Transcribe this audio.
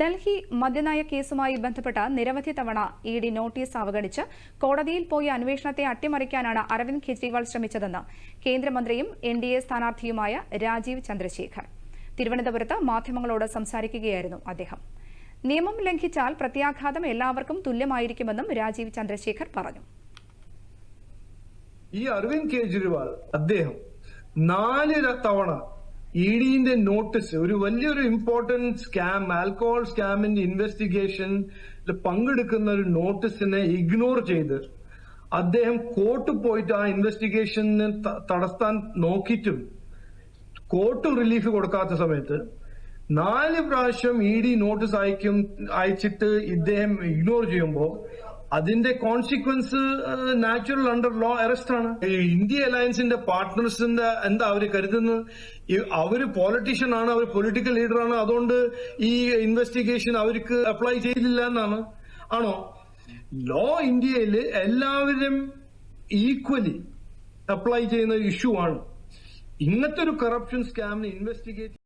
ഡൽഹി മദ്യനയ കേസുമായി ബന്ധപ്പെട്ട് നിരവധി തവണ ഇ ഡി നോട്ടീസ് അവഗണിച്ച് കോടതിയിൽ പോയി അന്വേഷണത്തെ അട്ടിമറിക്കാനാണ് അരവിന്ദ് കെജ്രിവാൾ ശ്രമിച്ചതെന്ന് കേന്ദ്രമന്ത്രിയും എൻ ഡി എ സ്ഥാനാർത്ഥിയുമായ രാജീവ് ചന്ദ്രശേഖർ. തിരുവനന്തപുരത്ത് മാധ്യമങ്ങളോട് സംസാരിക്കുകയായിരുന്നു അദ്ദേഹം. നിയമം ലംഘിച്ചാൽ പ്രത്യാഘാതം എല്ലാവർക്കും തുല്യമായിരിക്കുമെന്നും രാജീവ് ചന്ദ്രശേഖർ പറഞ്ഞു. ഈ അരവിന്ദ് കെജ്രിവാൾ അദ്ദേഹം നാല് തവണ ഇ ഡിന്റെ നോട്ടീസ് ഒരു വലിയൊരു ഇമ്പോർട്ടന്റ് സ്കാം ആൽക്കഹോൾ സ്കാമിന്റെ ഇൻവെസ്റ്റിഗേഷൻ പങ്കെടുക്കുന്ന ഒരു നോട്ടീസിനെ ഇഗ്നോർ ചെയ്ത് അദ്ദേഹം കോർട്ട് പോയിട്ട് ആ ഇൻവെസ്റ്റിഗേഷന് തടസ്സാൻ നോക്കിയിട്ടും കോർട്ട് റിലീഫ് കൊടുക്കാത്ത സമയത്ത് നാല് പ്രാവശ്യം ഇ ഡി നോട്ടീസ് അയക്കും അയച്ചിട്ട് ഇദ്ദേഹം ഇഗ്നോർ ചെയ്യുമ്പോൾ അതിന്റെ consequence natural under law arrest ആണ് ഇന്ത്യ അലയൻസിന്റെ പാർട്ട്നേഴ്സിന്റെ എന്താ അവർ കരുതുന്നത്? അവർ പോളിറ്റീഷ്യൻ ആണ് അവർ പൊളിറ്റിക്കൽ ലീഡർ ആണ് അതുകൊണ്ട് ഈ ഇൻവെസ്റ്റിഗേഷൻ അവർക്ക് അപ്ലൈ ചെയ്തില്ല എന്നാണ്. ആണോ? ലോ ഇന്ത്യയിൽ എല്ലാവരും ഈക്വലി അപ്ലൈ ചെയ്യുന്ന ഇഷ്യൂ ആണ്. ഇങ്ങനത്തെ ഒരു കറപ്ഷൻ സ്കാമിന് ഇൻവെസ്റ്റിഗേറ്റ്